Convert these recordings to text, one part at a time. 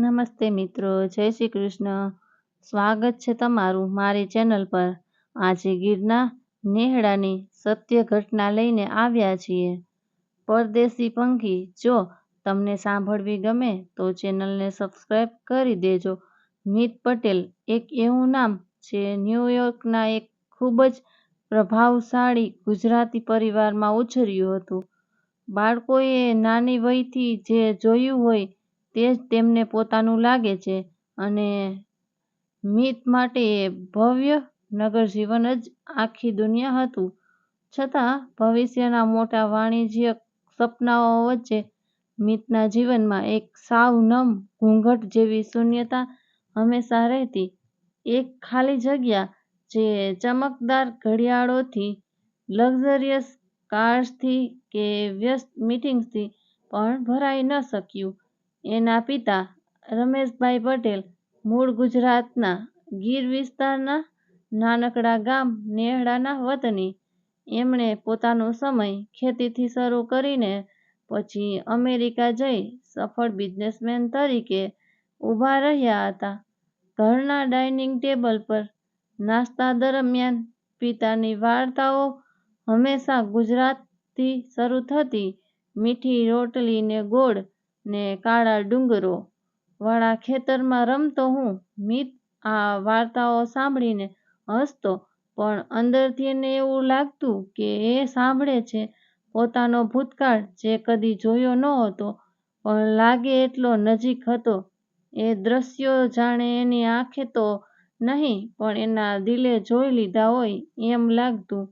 નમસ્તે મિત્રો, જય શ્રી કૃષ્ણ. સ્વાગત છે તમારું મારી ચેનલ પર. આજે ગીરના નેહડાની સત્ય ઘટના લઈને આવ્યા છીએ. પરદેશી પંખી, જો તમને સાંભળવી ગમે તો ચેનલને સબસ્ક્રાઈબ કરી દેજો. મિત પટેલ, એક એવું નામ જે ન્યૂયોર્કના એક ખૂબ જ પ્રભાવશાળી ગુજરાતી પરિવારમાં ઉછર્યું હતું. બાળકોએ નાની વયથી જે જોયું હોય તે જ તેમને પોતાનું લાગે છે અને મિત માટે ભવ્ય નગર જીવન જ આખી દુનિયા હતું. છતાં ભવિષ્યના મોટા વાણિજ્યક સપનાઓ વચ્ચે મિતના જીવનમાં એક સાવ નમ ઘૂંઘટ જેવી શૂન્યતા હંમેશા રહેતી. એક ખાલી જગ્યા જે ચમકદાર ઘડિયાળોથી, લક્ઝરિયસ કાર્સથી કે વ્યસ્ત મિટિંગ્સથી પણ ભરાઈ ન શક્યું. એના પિતા રમેશભાઈ પટેલ મૂળ ગુજરાતના ગીર વિસ્તારના નાનકડા ગામ નેહડાના વતની. એમણે પોતાનો સમય ખેતીથી શરૂ કરીને પછી અમેરિકા જઈ સફળ બિઝનેસમેન તરીકે ઊભા રહ્યા હતા. ઘરના ડાઇનિંગ ટેબલ પર નાસ્તા દરમિયાન પિતાની વાર્તાઓ હંમેશા ગુજરાતથી શરૂ થતી મીઠી રોટલી ને ગોળ ને કાળા ડુંગરો. વાળા ખેતરમાં રમતો હું, મિત આ વાર્તાઓ સાંભળીને હસતો, પણ અંદરથી એને એવું લાગતું કે એ સાંભળે છે પોતાનો ભૂતકાળ જે કદી જોયો નહોતો પણ લાગે એટલો નજીક હતો. એ દ્રશ્યો જાણે એની આંખે તો નહીં, પણ એના દિલે જોઈ લીધા હોય એમ લાગતું.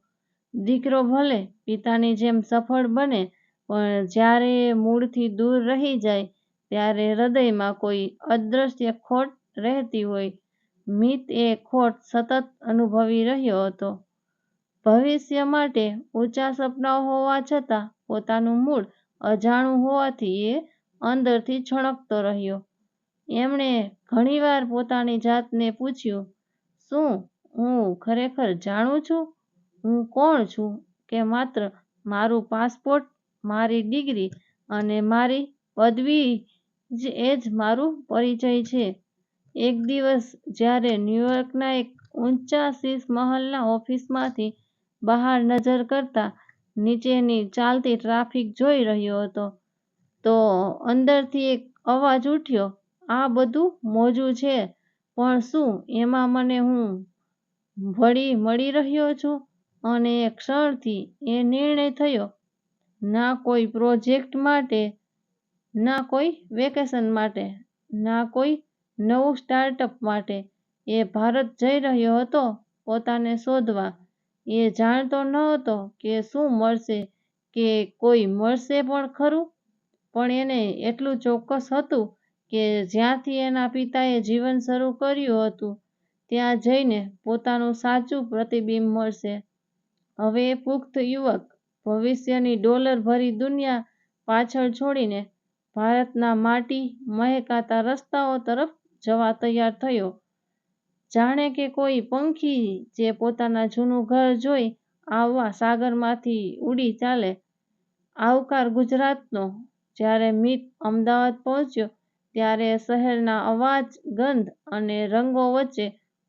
દીકરો ભલે પિતાની જેમ સફળ બને પણ જ્યારે મૂળથી દૂર રહી જાય, ત્યારે હૃદયમાં કોઈ અદૃશ્ય ખોટ રહેતી હોય. મિત એ ખોટ સતત અનુભવી રહ્યો હતો. ભવિષ્ય માટે ઊંચા સપનાઓ હોવા છતાં પોતાનું મૂળ અજાણું હોવાથી એ અંદરથી છણકતો રહ્યો. એમણે ઘણીવાર પોતાની જાતને પૂછ્યું, શું હું ખરેખર જાણું છું? હું કોણ છું? કે માત્ર મારું પાસપોર્ટ મારી ડિગ્રી અને મારી પદવી જ એ જ મારું પરિચય છે. એક દિવસ જ્યારે ન્યૂયોર્કના એક ઊંચા શીશ મહલના ઓફિસમાંથી બહાર નજર કરતા નીચેની ચાલતી ટ્રાફિક જોઈ રહ્યો હતો, તો અંદરથી એક અવાજ ઉઠ્યો, આ બધું મોજું છે, પણ શું એમાં મને હું વળી મળી રહ્યો છું? અને એ ક્ષણથી એ નિર્ણય થયો ના કોઈ પ્રોજેક્ટ માટે, ના કોઈ વેકેશન માટે, ના કોઈ નવું સ્ટાર્ટઅપ માટે. એ ભારત જઈ રહ્યો હતો પોતાને શોધવા. એ જાણતો નહોતો કે શું મળશે, કે કોઈ મળશે પણ ખરું. પણ એને એટલું ચોક્કસ હતું કે જ્યાંથી એના પિતાએ જીવન શરૂ કર્યું હતું, ત્યાં જઈને પોતાનું સાચું પ્રતિબિંબ મળશે. હવે પુખ્ત યુવક ભવિષ્યની ડોલર ભરી દુનિયા પાછળ છોડીને ભારતના માટી મહેકાતા રસ્તાઓ તરફ જવા તૈયાર થયો. જાણે કે કોઈ પંખી જે પોતાના જૂનું ઘર જોઈ આવવા સાગરમાંથી ઉડી ચાલે. આવકાર ગુજરાતનો. જ્યારે મિત અમદાવાદ પહોંચ્યો, ત્યારે શહેરના અવાજ, ગંધ અને રંગો વચ્ચે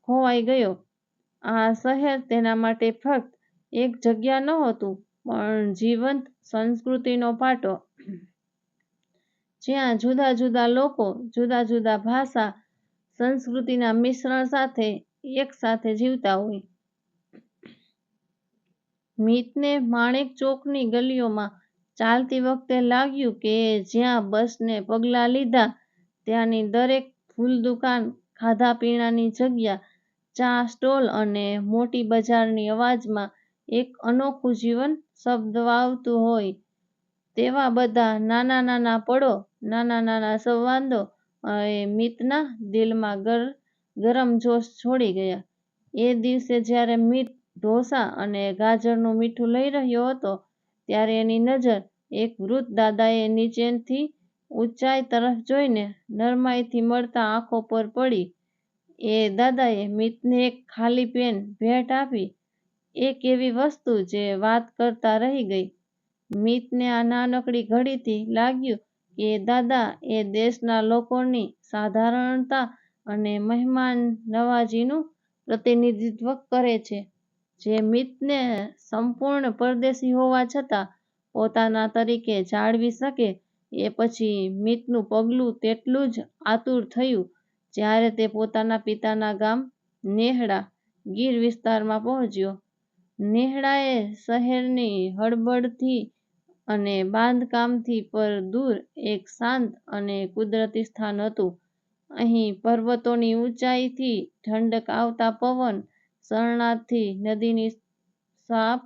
ખોવાઈ ગયો. આ શહેર તેના માટે ફક્ત એક જગ્યા નહોતું જીવંત સંસ્કૃતિનો પાટો. જ્યાં જુદા જુદા લોકો, જુદા જુદા ભાષા સંસ્કૃતિના મિશ્રણ સાથે એક સાથે જીવતા હોય. મિતને માણેક ચોકની ગલીઓમાં ચાલતી વખતે લાગ્યું કે જ્યાં બસને પગલાં લીધા, ત્યાંની દરેક ફૂલ દુકાન, ખાધા પીણાની જગ્યા, ચા સ્ટોલ અને મોટી બજારની અવાજમાં એક અનોખું જીવન શબ્દવાવતું હોય તેવા બધા નાના નાના પળો, નાના નાના સંવાદો એ મિતના દિલમાં ગર, ગરમ જોશ છોડી ગયા. એ દિવસે જ્યારે મિત ઢોસા અને ગાજરનું મીઠું લઈ રહ્યો હતો, ત્યારે એની નજર એક વૃદ્ધ દાદાએ નીચેથી ઊંચાઈ તરફ જોઈને નરમાઈથી મળતા આંખો પર પડી. એ દાદાએ મિતને એક ખાલી પેન ભેટ આપી એક એવી વસ્તુ જે વાત કરતા રહી ગઈ મિતને આ નાનકડી ઘડીથી લાગ્યું કે દાદા એ દેશના લોકોની સાધારણતા અને મહેમાન નવાજીનું પ્રતિનિધિત્વ કરે છે. જે મિતને સંપૂર્ણ પરદેશી હોવા છતાં પોતાના તરીકે જાળવી શકે એ પછી મિતનું પગલું તેટલું જ આતુર થયું જ્યારે તે પોતાના પિતાના ગામ નેહડા, ગીર વિસ્તારમાં પહોંચ્યો. નેહડા એ શહેરની હડબડથી અને બાંધકામથી પર દૂર એક શાંત અને કુદરતી સ્થાન હતું. અહીં પર્વતોની ઊંચાઈથી ઠંડક આવતા પવન, શરણાર્થી નદીની સાફ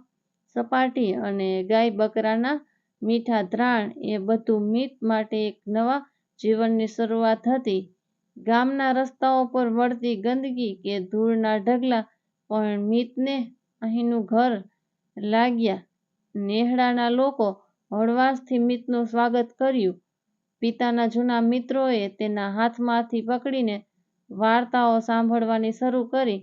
સપાટી અને ગાય-બકરાના મીઠા ધ્રાણ એ બધું મીત માટે એક નવા જીવનની શરૂઆત હતી. ગામના રસ્તાઓ પર મળતી ગંદકી કે ધૂળના ઢગલા પણ મિતને અહીંનું ઘર લાગ્યા. નેહડાના લોકો હળવાશથી મિતનું સ્વાગત કર્યું. પિતાના જૂના મિત્રોએ તેના હાથમાંથી પકડીને વાર્તાઓ સાંભળવાની શરૂ કરી.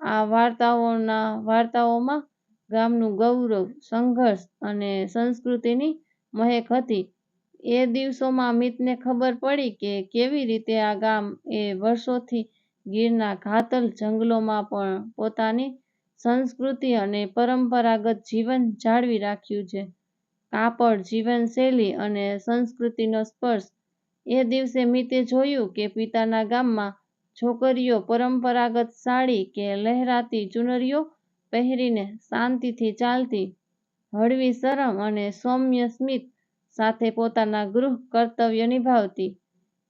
આ વાર્તાઓના વાર્તાઓમાં ગામનું ગૌરવ, સંઘર્ષ અને સંસ્કૃતિની મહેક હતી. એ દિવસોમાં મિતને ખબર પડી કે કેવી રીતે આ ગામ એ વર્ષોથી ગીરના ઘાતલ જંગલોમાં પણ પોતાની સંસ્કૃતિ અને પરંપરાગત જીવન જાળવી રાખ્યું છે. કાપડ, જીવનશૈલી અને સંસ્કૃતિનો સ્પર્શ. એ દિવસે મિતે જોયું કે પિતાના ગામમાં છોકરીઓ પરંપરાગત સાડી કે લહેરાતી ચુનરીઓ પહેરીને શાંતિથી ચાલતી, હળવી શરમ અને સૌમ્ય સ્મિત સાથે પોતાના ગૃહ કર્તવ્ય નિભાવતી.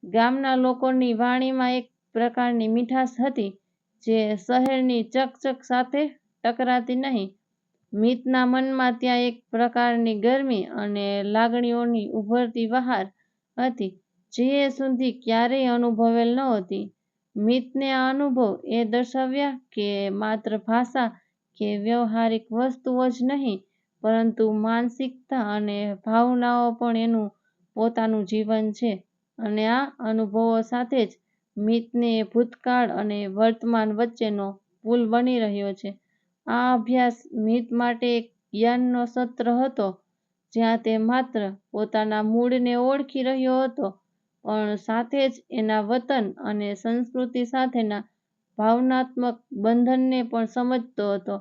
ગામના લોકોની વાણીમાં એક પ્રકારની મીઠાશ હતી જે શહેરની ચકચક સાથે ટકરાતી નહીં. મિતના મનમાં ત્યાં એક પ્રકારની ગરમી અને લાગણીઓની ઉભરતી બહાર હતી, જે સુધી ક્યારેય અનુભવેલ નહોતી. મિતને આ અનુભવ એ દર્શાવ્યા કે માત્ર ભાષા કે વ્યવહારિક વસ્તુઓ જ નહીં, પરંતુ માનસિકતા અને ભાવનાઓ પણ એનું પોતાનું જીવન છે અને આ અનુભવો સાથે જ મિતને ભૂતકાળ અને વર્તમાન વચ્ચેનો પુલ બની રહ્યો છે. આ અભ્યાસ મિત માટે એક જ્ઞાનનો સત્ર હતો જ્યાં તે માત્ર પોતાના મૂળને ઓળખી રહ્યો હતો પણ સાથે જ એના વતન અને સંસ્કૃતિ સાથેના ભાવનાત્મક બંધનને પણ સમજતો હતો.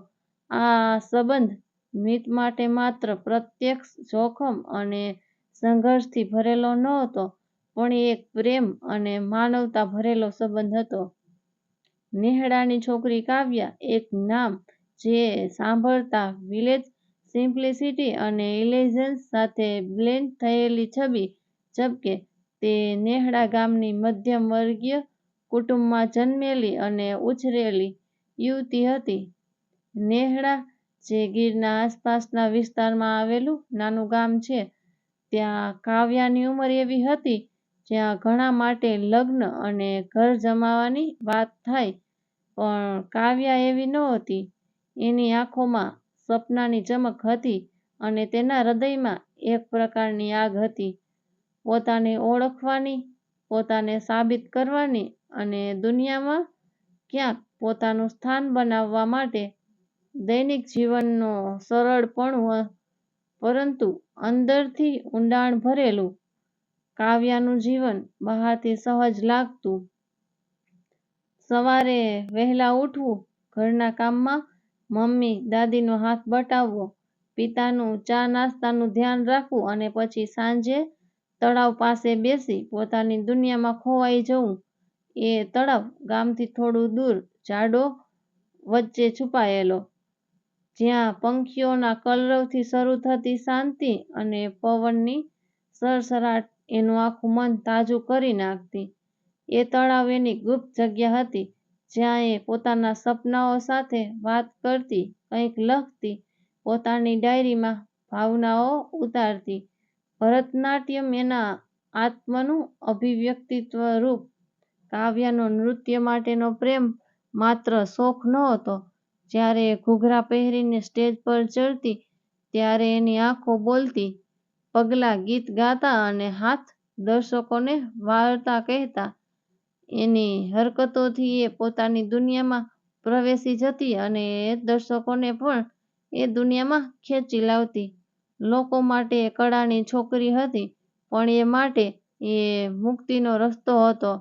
આ સંબંધ મિત માટે માત્ર પ્રત્યક્ષ જોખમ અને સંઘર્ષથી ભરેલો નહોતો પણ એક પ્રેમ અને માનવતા ભરેલો સંબંધ હતો. નેહડાની છોકરી કાવ્યા, એક નામ જે સાંભળતા વિલેજ સિમ્પ્લિસિટી અને ઇલેજન્સ સાથે બ્લેન્ડ થયેલી છબી ઝબકે. તે નેહડા ગામની મધ્યમ વર્ગીય કુટુંબમાં જન્મેલી અને ઉછરેલી યુવતી હતી. નેહડા, જે ગીરના આસપાસના વિસ્તારમાં આવેલું નાનું ગામ છે, ત્યાં કાવ્યાની ઉંમર એવી હતી જ્યાં ઘણા માટે લગ્ન અને ઘર જમાવાની વાત થાય પણ કાવ્યા એવી નહોતી. એની આંખોમાં સપનાની ચમક હતી અને તેના હૃદયમાં એક પ્રકારની આગ હતી પોતાને ઓળખવાની, પોતાને સાબિત કરવાની અને દુનિયામાં ક્યાંક પોતાનું સ્થાન બનાવવા માટે. દૈનિક જીવનનું સરળપણું પરંતુ અંદરથી ઊંડાણ ભરેલું. કાવ્યાનું જીવન બહારથી સહજ લાગતું. સવારે વહેલા ઊઠવું, ઘરના કામમાં મમ્મી-દાદીનો હાથ બટાવવો, પિતાનું ચા-નાસ્તાનું ધ્યાન રાખવું અને પછી સાંજે તળાવ પાસે બેસી પોતાની દુનિયામાં ખોવાઈ જવું. એ તળાવ ગામથી થોડું દૂર ઝાડો વચ્ચે છુપાયેલો, જ્યાં પંખીઓના કલરવથી શરૂ થતી શાંતિ અને પવનની સરસરાટ એનું આખું મન તાજું કરી નાખતી. એ તળાવ એની ગુપ્ત જગ્યા હતી જ્યાં એ પોતાના સપનાઓ સાથે વાત કરતી, કંઈક લખતી, પોતાની ડાયરીમાં ભાવનાઓ ઉતારતી. ભરતનાટ્યમ એના આત્મનું અભિવ્યક્તિત્વ રૂપ. કાવ્યાનો નૃત્ય માટેનો પ્રેમ માત્ર શોખ નહોતો. જ્યારે એ ઘૂઘરા પહેરીને સ્ટેજ પર ચડતી ત્યારે એની આંખો બોલતી, પગલાં ગીત ગાતા અને હાથ દર્શકોને વાર્તા કહેતા. એની હરકતોથી એ પોતાની દુનિયામાં પ્રવેશી જતી અને દર્શકોને પણ એ દુનિયામાં ખેંચી લાવતી. લોકો માટે કળાની છોકરી હતી, પણ એ માટે એ મુક્તિનો રસ્તો હતો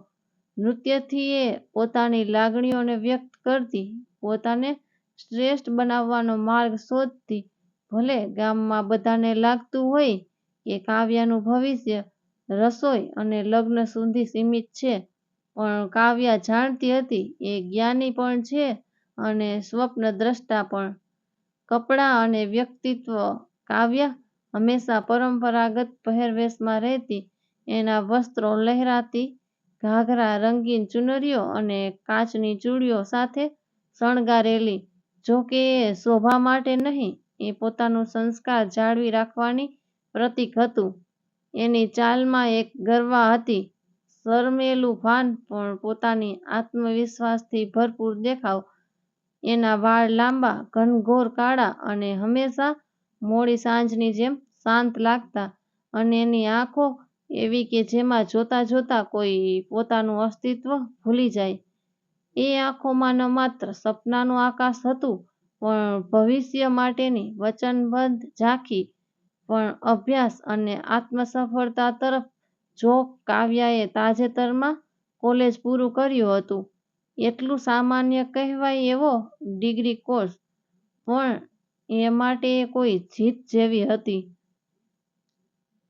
નૃત્યથી એ પોતાની લાગણીઓને વ્યક્ત કરતી, પોતાને શ્રેષ્ઠ બનાવવાનો માર્ગ શોધતી ભલે ગામમાં બધાને લાગતું હોય કે કાવ્યાનું ભવિષ્ય, રસોઈ અને લગ્ન સુધી સીમિત છે પણ કાવ્યા જાણતી હતી, એ જ્ઞાની પણ છે અને સ્વપ્નદ્રષ્ટા પણ. કપડાં અને વ્યક્તિત્વ, કાવ્યા હંમેશા પરંપરાગત પહેરવેશમાં રહેતી, એના વસ્ત્રો લહેરાતી, ઘાઘરા રંગીન ચુનરીઓ અને કાચની ચૂડીઓ સાથે શણગારેલી જોકે એ શોભા માટે નહીં, એ પોતાનું સંસ્કાર જાળવી રાખવાની પ્રતીક હતું. એની ચાલમાં એક ગરવા હતી. શરમેલું ભાન પણ પોતાની આત્મવિશ્વાસથી ભરપૂર દેખાવ. એના વાળ લાંબા, ઘનઘોર, કાળા અને હંમેશા મોડી સાંજની જેમ શાંત લાગતા અને એની આંખો એવી કે જેમાં જોતા જોતા કોઈ પોતાનું અસ્તિત્વ ભૂલી જાય. એ આંખોમાં ન માત્ર સપનાનું આકાશ હતું, પણ ભવિષ્ય માટેની વચનબદ્ધ ઝાંખી, પણ અભ્યાસ અને આત્મસફળતા તરફ જો કાવ્યાએ તાજેતરમાં કોલેજ પૂરું કર્યું હતું, એટલું સામાન્ય કહેવાય એવો ડિગ્રી કોર્સ, પણ એ માટે કોઈ જીત જેવી હતી.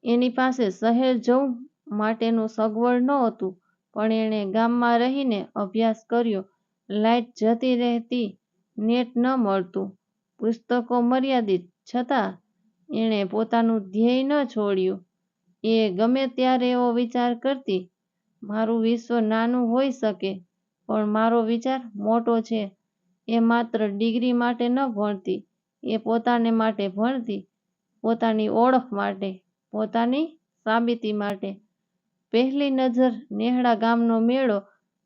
એની પાસે શહેર જવું માટેનું સગવડ નહોતું, પણ એણે ગામમાં રહીને અભ્યાસ કર્યો. લાઇટ જતી રહેતી નેટ ન મળતું, પુસ્તકો મર્યાદિત, છતાં એણે પોતાનું ધ્યેય ન છોડ્યું. એ ગમે ત્યારે એવો વિચાર કરતી, મારું વિશ્વ નાનું હોઈ શકે, પણ મારો વિચાર મોટો છે. એ માત્ર ડિગ્રી માટે ન ભણતી, એ પોતાને માટે ભણતી, પોતાની ઓળખ માટે, પોતાની સાબિતી માટે. પહેલી નજર નેહડા ગામનો મેળો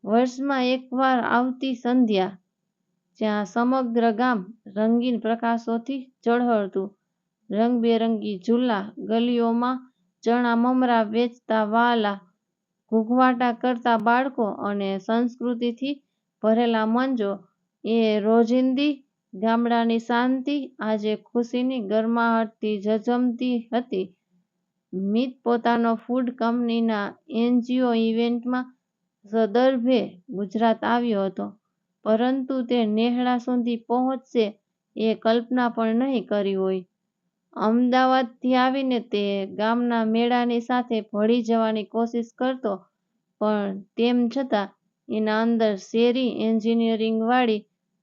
વર્ષમાં એકવાર આવતી સંધ્યા, જ્યાં સમગ્ર ગામ રંગીન પ્રકાશોથી ઝળહળતું. રંગબેરંગી ઝૂલા ગલીઓમાં ચણા, મમરા, વેચતા વાલા, ઘૂઘવાટા કરતા બાળકો અને સંસ્કૃતિથી ભરેલા મંજો એ રોજિંદી ગામડાની શાંતિ, આજે ખુશીની ગરમાહટથી ઝઝમતી હતી. મિત પોતાનો ફૂડ કંપનીના એનજીઓ ઇવેન્ટમાં સદર્ભે ગુજરાત આવ્યો હતો. પરંતુ તે નેહડા સુધી પહોંચશે એ કલ્પના પણ નહીં કરી હોય. અમદાવાદથી આવીને તે ગામના મેળાની સાથે ભળી જવાની કોશિશ કરતો, પણ તેમ છતાં એના અંદર શેરી એન્જિનિયરિંગવાળી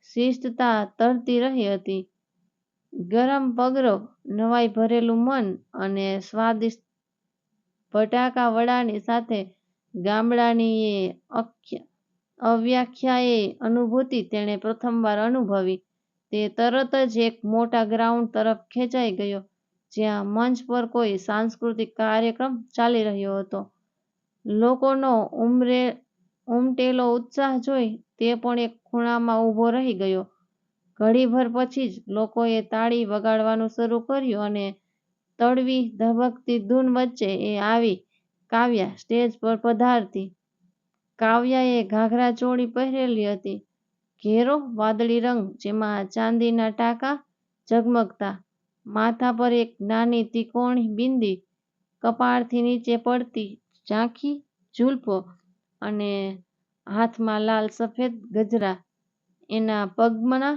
શિસ્તતા તરતી રહી હતી. ગરમ પગરો નવાઈ ભરેલું મન અને સ્વાદિષ્ટ બટાકા વડાની સાથે ગામડાની એ અવ્યાખ્યાયી અનુભૂતિ તેણે પ્રથમવાર અનુભવી. તે તરત જ એક મોટા ગ્રાઉન્ડ તરફ ખેંચાઈ ગયો, જ્યાં મંચ પર કોઈ સાંસ્કૃતિક કાર્યક્રમ ચાલી રહ્યો હતો. લોકોનો ઉમરે, ઉમટેલો ઉત્સાહ જોઈ તે પણ એક ખૂણામાં ઊભો રહી ગયો. ઘડીભર પછી જ લોકોએ તાળી વગાડવાનું શરૂ કર્યું અને તડવી ધબકતી ધૂન વચ્ચે એ આવી કાવ્યા સ્ટેજ પર પધારતી. કાવ્યાએ ઘાઘરા ચોળી પહેરેલી હતી. ઘેરો વાદળી રંગ જેમાં ચાંદીના ટાંકા ઝગમગતા. માથા પર એક નાની ત્રિકોણી બિંદી કપાળથી નીચે પડતી ઝાંખી ઝુલફો અને હાથમાં લાલ સફેદ ગજરા. એના પગના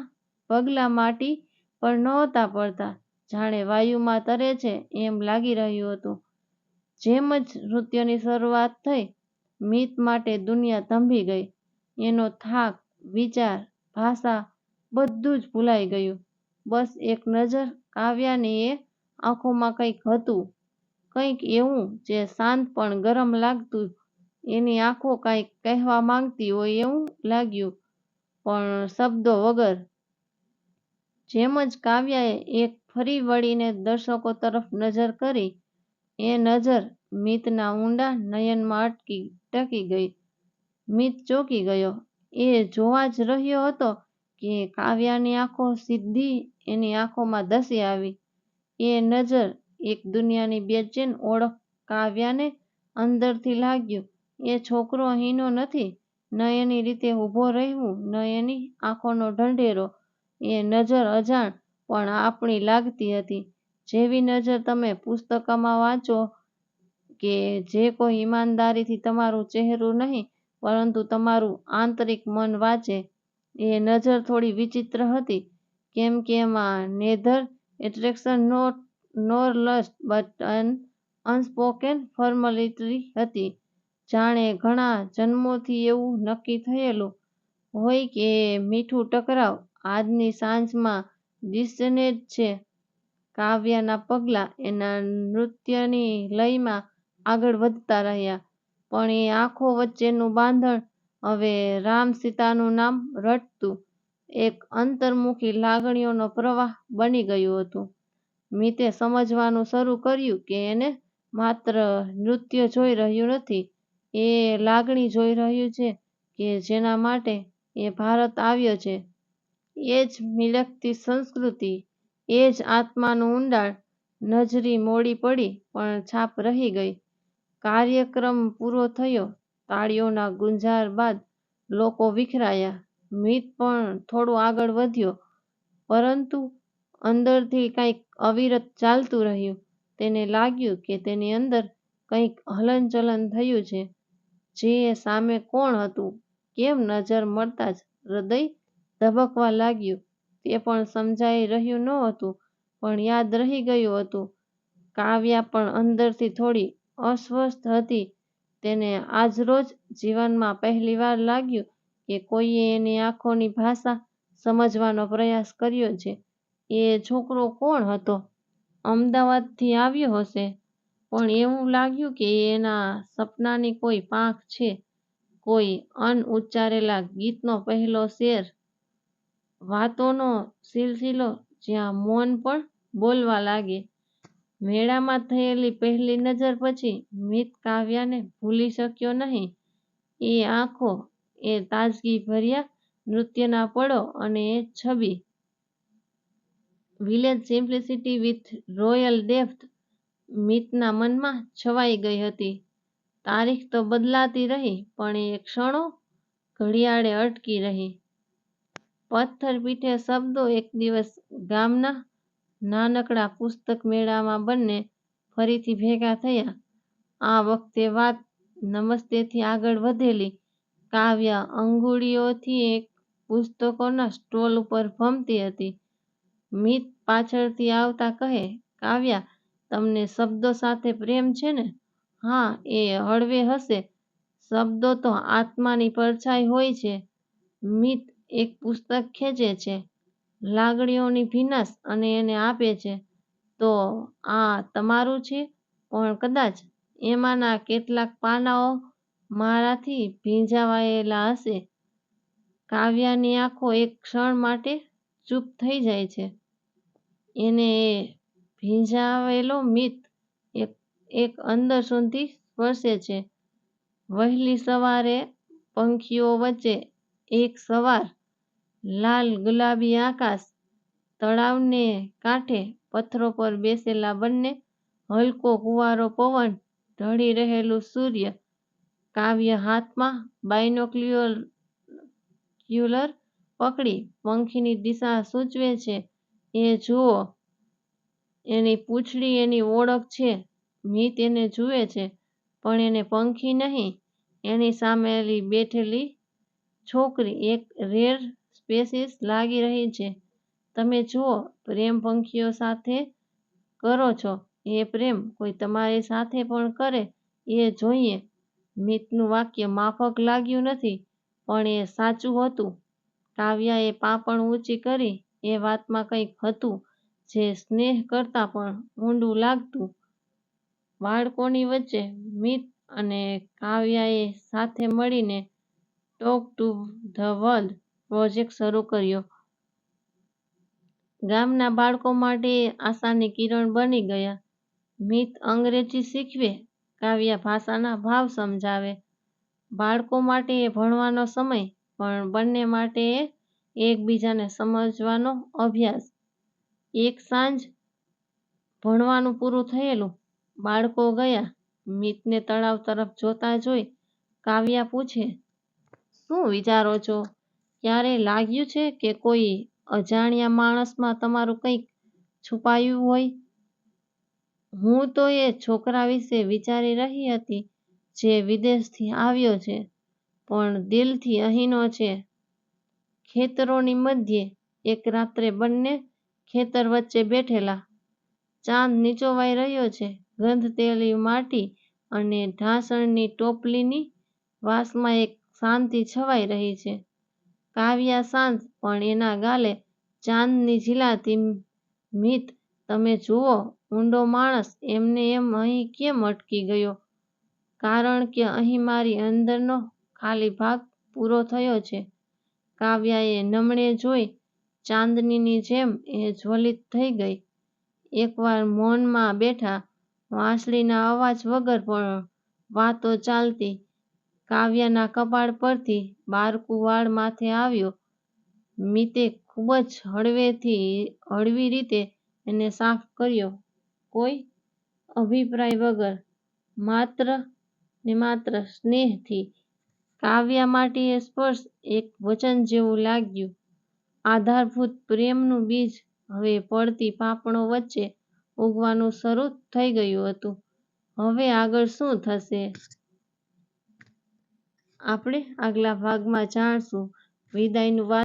પગલાં માટી પર નહોતા પડતા. જાણે વાયુમાં તરે છે એમ લાગી રહ્યું હતું. જેમ જ નૃત્યની શરૂઆત થઈ, મિત માટે દુનિયા થંભી ગઈ. એનો થાક વિચાર, ભાષા બધું જ ભૂલાઈ ગયું. બસ એક નજર કાવ્યાની એ આંખોમાં કંઈક હતું. કંઈક એવું જે શાંત પણ ગરમ લાગતું. એની આંખો કંઈક કહેવા માંગતી હોય એવું લાગ્યું. પણ શબ્દો વગર. જેમ જ કાવ્યાએ એક ફરી વળીને દર્શકો તરફ નજર કરી, એ નજર મિતના ઊંડા નયનમાં અટકી ટકી ગઈ. મિત ચોંકી ગયો. એ જોવા જ રહ્યો હતો કે કાવ્યાની આંખો સીધી એની આંખોમાં ધસી આવી. એ નજર એક દુનિયાની બેચેન ઓળખ કાવ્યાને અંદરથી લાગ્યું. એ છોકરો અહીંનો નથી, ન એની રીતે ઊભો રહેવું ન એની આંખોનો ઢંઢેરો. એ નજર અજાણ પણ આપણી લાગતી હતી. જેવી નજર તમે પુસ્તકમાં વાંચો કે જે કોઈ ઈમાનદારીથી તમારું ચહેરું નહીં પરંતુ તમારું આંતરિક મન વાંચે એ નજર થોડી વિચિત્ર હતી, કેમ કે એમાં neither attraction nor lust but un unspoken formality હતી. જાણે ઘણા જન્મોથી એવું નક્કી થયેલું હોય કે મીઠું ટકરાવ આજની સાંજમાં ડિસ્ટને છે. કાવ્યાના પગલાં એના નૃત્યની લયમાં આગળ વધતા રહ્યા. પણ એ આંખો વચ્ચેનું બાંધણ હવે રામ સીતાનું નામ રટતું એક અંતર્મુખી લાગણીઓનો પ્રવાહ બની ગયું હતું. મિતે સમજવાનું શરૂ કર્યું કે એને માત્ર નૃત્ય જોઈ રહ્યું નથી, એ લાગણી જોઈ રહ્યું છે કે જેના માટે એ ભારત આવ્યો છે. એ જ મિલકતી સંસ્કૃતિ, એ જ આત્માનું ઊંડાણ, નજરી મોડી પડી પણ છાપ રહી ગઈ. કાર્યક્રમ પૂરો થયો. તાળીઓના ગુંજાર બાદ લોકો વિખરાયા. મિત પણ થોડો આગળ વધ્યો, પરંતુ અંદરથી કંઈક અવિરત ચાલતું રહ્યું. તેને લાગ્યું કે તેની અંદર કંઈક હલનચલન થયું છે. જે સામે કોણ હતું, કેમ નજર મળતા જ હૃદય ધબકવા લાગ્યું. તે પણ સમજાઈ રહ્યું નહોતું પણ યાદ રહી ગયું હતું. કાવ્યા પણ અંદરથી થોડી અસ્વસ્થ હતી. તેને આજરોજ જીવનમાં પહેલીવાર લાગ્યું કે કોઈએ એની આંખોની ભાષા સમજવાનો પ્રયાસ કર્યો છે. એ છોકરો કોણ હતો? અમદાવાદથી આવ્યો હશે. પણ એવું લાગ્યું કે એના સપનાની કોઈ પાંખ છે. કોઈ અનઉચ્ચારેલા ગીતનો પહેલો શેર. વાતોનો સિલસિલો જ્યાં મૌન પણ બોલવા લાગે. મેળામાં થયેલી પહેલી નજર પછી મિત કાવ્યાને ભૂલી શક્યો નહીં. એ આંખો, એ તાજગીભર્યા નૃત્યના પળો અને એ છબી. Village simplicity with royal depth મિતના મનમાં છવાઈ ગઈ હતી. તારીખ તો બદલાતી રહી, પણ એ ક્ષણો ઘડિયાળે અટકી રહી. પથ્થર પીઠે શબ્દો એક દિવસ ગામના નાનકડા પુસ્તક મેળામાં બંને ફરીથી ભેગા થયા. આ વખતે વાત નમસ્તેથી આગળ વધેલી. કાવ્ય અંગુળીઓથી એક પુસ્તકોના સ્ટોલ ઉપર ભમતી હતી. મિત પાછળથી આવતા કહે, કાવ્યા, તમને શબ્દો સાથે પ્રેમ છે ને? હા, એ હળવે હશે. શબ્દો તો આત્માની પરછાઈ હોય છે. મિત એક પુસ્તક ખેંચે છે. લાગણીઓની ભીનાશ અને એને આપે છે, તો આ તમારું છે. પણ કદાચ એમાંના કેટલાક પાનાઓ મારાથી ભીંજાવાયેલા હશે. કાવ્યાની આંખો એક ક્ષણ માટે ચૂપ થઈ જાય છે. એને એ ભીંજાવેલો મિત એક અંદર સુધી સ્પર્શે છે. વહેલી સવારે પંખીઓ વચ્ચે એક સવાર લાલ ગુલાબી આકાશ તળાવને કાંઠે પથ્થરો પર બેસેલા બંને હલકો કુંવારો પવન ઢળી રહેલું સૂર્ય કાવ્ય હાથમાં બાયનોક્યુલર પકડી પંખીની દિશા સૂચવે છે, એ જુઓ, એની પૂંછડી એની ઓળખ છે, મિત એને જુએ છે, પણ એને પંખી નહીં, એની સામેલી બેઠેલી છોકરી એક રેર સ્પેસીસ લાગી રહી છે. તમે જુઓ, પ્રેમ પંખીઓ સાથે કરો છો. એ પ્રેમ કોઈ તમારી સાથે પણ કરે, એ જોઈએ. મિતનું વાક્ય માફક લાગ્યું નથી, પણ એ સાચું હતું. કાવ્યાએ પાપણ ઊંચી કરી, એ વાતમાં કંઈક હતું, જે સ્નેહ કરતાં પણ ઊંડું લાગતું. બાળકોની વચ્ચે મિત અને કાવ્યાએ સાથે મળીને talk to the world project શરૂ કર્યો. ગામના બાળકો માટે આશાની કિરણ બની ગયા. મિત અંગ્રેજી શીખવે, કાવ્યા ભાષાના ભાવ સમજાવે. બાળકો માટે ભણવાનો સમય, પણ બંને માટે એકબીજાને સમજવાનો અભ્યાસ. એક સાંજ ભણવાનું પૂરું થયેલું, બાળકો ગયા. મિતને તળાવ તરફ જોતા જોઈ કાવ્યા પૂછે, શું વિચારો છો? ક્યારેય લાગ્યું છે કે કોઈ અજાણ્યા માણસમાં તમારું કંઈક છુપાયું હોય હું તો એ છોકરા વિશે વિચારી રહી હતી જે વિદેશથી આવ્યો છે, પણ દિલથી અહીંનો છે. ખેતરોની મધ્યે એક રાત્રે બંને ખેતર વચ્ચે બેઠેલા. ચાંદ નીચોવાઈ રહ્યો છે. ગંધતેલી માટી અને ઢાસણની ટોપલીની વાસમાં એક શાંતિ છવાઈ રહી છે. કાવ્યા શાંત પણ એના ગાલે ચાંદની ઝીલાતી મિત તમે જુઓ, ઊંડો માણસ એમને એમ અહીં કેમ અટકી ગયો? કારણ કે અહીં મારી અંદરનો ખાલી ભાગ પૂરો થયો છે. કાવ્યાએ નમણે જોઈ, ચાંદનીની જેમ એ જ્વલિત થઈ ગઈ. એકવાર મૌનમાં બેઠા, વાંસળીના અવાજ વગર પણ વાતો ચાલતી. કાવ્યાના કપાળ પરથી બારકું વાળ માથે આવ્યો. મિતે ખૂબ જ હળવેથી હળવી રીતે એને સાફ કર્યો કોઈ અભિપ્રાય વગર, માત્ર ને માત્ર સ્નેહથી. કાવ્યા માટે એ સ્પર્શ એક વચન જેવું લાગ્યું. આધારભૂત પ્રેમનું બીજ હવે પડતી પાપણો વચ્ચે ઉગવાનું શરૂ થઈ ગયું હતું. હવે આગળ શું થશે? આપણે આગલા ભાગમાં જાણશું. વિદાયનું વાક્ય